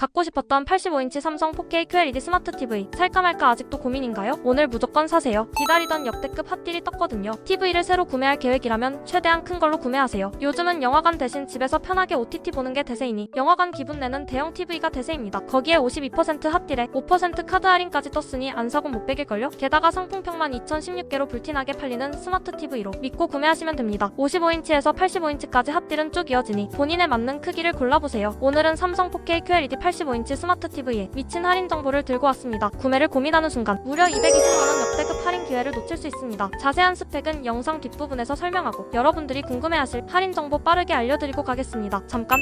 갖고 싶었던 85인치 삼성 4K QLED 스마트 TV 살까 말까 아직도 고민인가요? 오늘 무조건 사세요. 기다리던 역대급 핫딜이 떴거든요. TV를 새로 구매할 계획이라면 최대한 큰 걸로 구매하세요. 요즘은 영화관 대신 집에서 편하게 OTT 보는 게 대세이니 영화관 기분 내는 대형 TV가 대세입니다. 거기에 52% 핫딜에 5% 카드 할인까지 떴으니 안 사고 못 빼길걸요? 게다가 상품평만 2016개로 불티나게 팔리는 스마트 TV로 믿고 구매하시면 됩니다. 55인치에서 85인치까지 핫딜은 쭉 이어지니 본인에 맞는 크기를 골라보세요. 오늘은 삼성 4K QLED 85인치 스마트 TV에 미친 할인 정보를 들고 왔습니다. 구매를 고민하는 순간 무려 220만원 역대급 할인 기회를 놓칠 수 있습니다. 자세한 스펙은 영상 뒷부분에서 설명하고 여러분들이 궁금해하실 할인 정보 빠르게 알려드리고 가겠습니다. 잠깐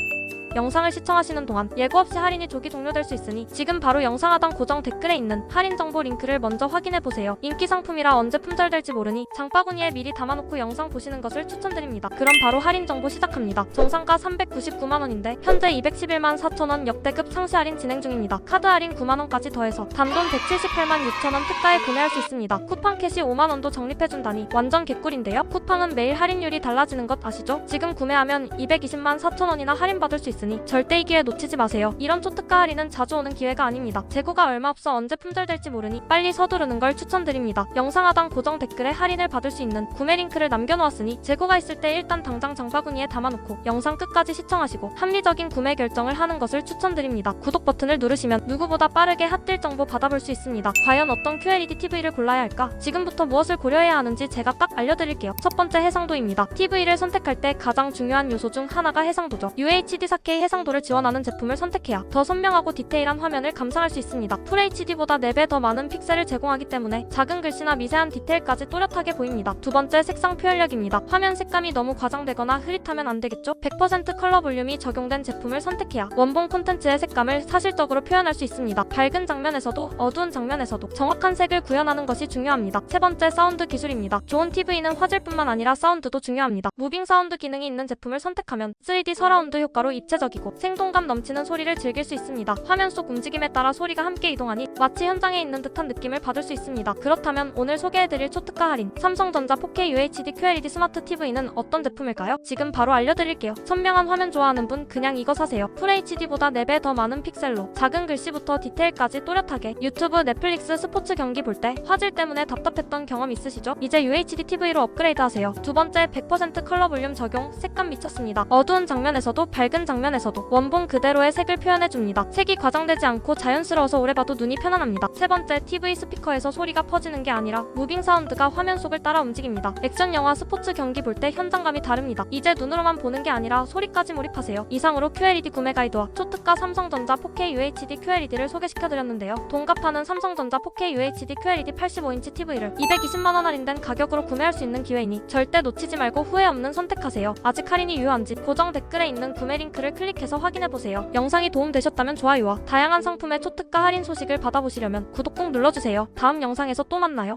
영상을 시청하시는 동안 예고 없이 할인이 조기 종료될 수 있으니 지금 바로 영상 하단 고정 댓글에 있는 할인 정보 링크를 먼저 확인해 보세요. 인기 상품이라 언제 품절될지 모르니 장바구니에 미리 담아놓고 영상 보시는 것을 추천드립니다. 그럼 바로 할인 정보 시작합니다. 정상가 399만 원인데 현재 211만 4천 원 역대급 상시 할인 진행 중입니다. 카드 할인 9만 원까지 더해서 단돈 178만 6천 원 특가에 구매할 수 있습니다. 쿠팡 캐시 5만 원도 적립해 준다니 완전 개꿀인데요. 쿠팡은 매일 할인율이 달라지는 것 아시죠? 지금 구매하면 220만 4천 원이나 할인 받을 수 있 으니 절대 이 기회 놓치지 마세요. 이런 초특가 할인은 자주 오는 기회가 아닙니다. 재고가 얼마 없어 언제 품절될지 모르니 빨리 서두르는 걸 추천드립니다. 영상 하단 고정 댓글에 할인을 받을 수 있는 구매 링크를 남겨놓았으니 재고가 있을 때 일단 당장 장바구니에 담아놓고 영상 끝까지 시청하시고 합리적인 구매 결정을 하는 것을 추천드립니다. 구독 버튼을 누르시면 누구보다 빠르게 핫딜 정보 받아볼 수 있습니다. 과연 어떤 QLED TV를 골라야 할까? 지금부터 무엇을 고려해야 하는지 제가 딱 알려드릴게요. 첫 번째 해상도입니다. TV를 선택할 때 가장 중요한 요소 중 하나가 해상도죠. UHD 4K 해상도를 지원하는 제품을 선택해야 더 선명하고 디테일한 화면을 감상할 수 있습니다. FHD보다 4배 더 많은 픽셀을 제공하기 때문에 작은 글씨나 미세한 디테일까지 또렷하게 보입니다. 두 번째 색상 표현력입니다. 화면 색감이 너무 과장되거나 흐릿하면 안 되겠죠? 100% 컬러 볼륨이 적용된 제품을 선택해야 원본 콘텐츠의 색감을 사실적으로 표현할 수 있습니다. 밝은 장면에서도 어두운 장면에서도 정확한 색을 구현하는 것이 중요합니다. 세 번째 사운드 기술입니다. 좋은 TV는 화질뿐만 아니라 사운드도 중요합니다. 무빙 사운드 기능이 있는 제품을 선택하면 3D 서라운드 효과로 입체 적이고 생동감 넘치는 소리를 즐길 수 있습니다. 화면 속 움직임에 따라 소리가 함께 이동하니 마치 현장에 있는 듯한 느낌을 받을 수 있습니다. 그렇다면 오늘 소개해드릴 초특가 할인 삼성전자 4K UHD QLED 스마트 TV는 어떤 제품일까요? 지금 바로 알려드릴게요. 선명한 화면 좋아하는 분 그냥 이거 사세요. FHD보다 4배 더 많은 픽셀로 작은 글씨부터 디테일까지 또렷하게 유튜브, 넷플릭스, 스포츠 경기 볼 때 화질 때문에 답답했던 경험 있으시죠? 이제 UHD TV로 업그레이드 하세요. 두 번째 100% 컬러 볼륨 적용 색감 미쳤습니다. 어두운 장면에서도 밝은 장면에서도 원본 그대로의 색을 표현해줍니다. 색이 과장되지 않고 자연스러워서 오래 봐도 눈이 편안합니다. 세 번째 TV 스피커에서 소리가 퍼지는 게 아니라 무빙 사운드가 화면 속을 따라 움직입니다. 액션 영화, 스포츠 경기 볼 때 현장감이 다릅니다. 이제 눈으로만 보는 게 아니라 소리까지 몰입하세요. 이상으로 QLED 구매 가이드와 초특가 삼성전자 4K UHD QLED를 소개시켜드렸는데요. 동갑하는 삼성전자 4K UHD QLED 85인치 TV를 220만원 할인된 가격으로 구매할 수 있는 기회이니 절대 놓치지 말고 후회 없는 선택하세요. 아직 할인이 유효한지 고정 댓글에 있는 구매 링크를 클릭해서 확인해보세요. 영상이 도움되셨다면 좋아요와 다양한 상품의 초특가 할인 소식을 받아보시려면 구독 꼭 눌러주세요. 다음 영상에서 또 만나요.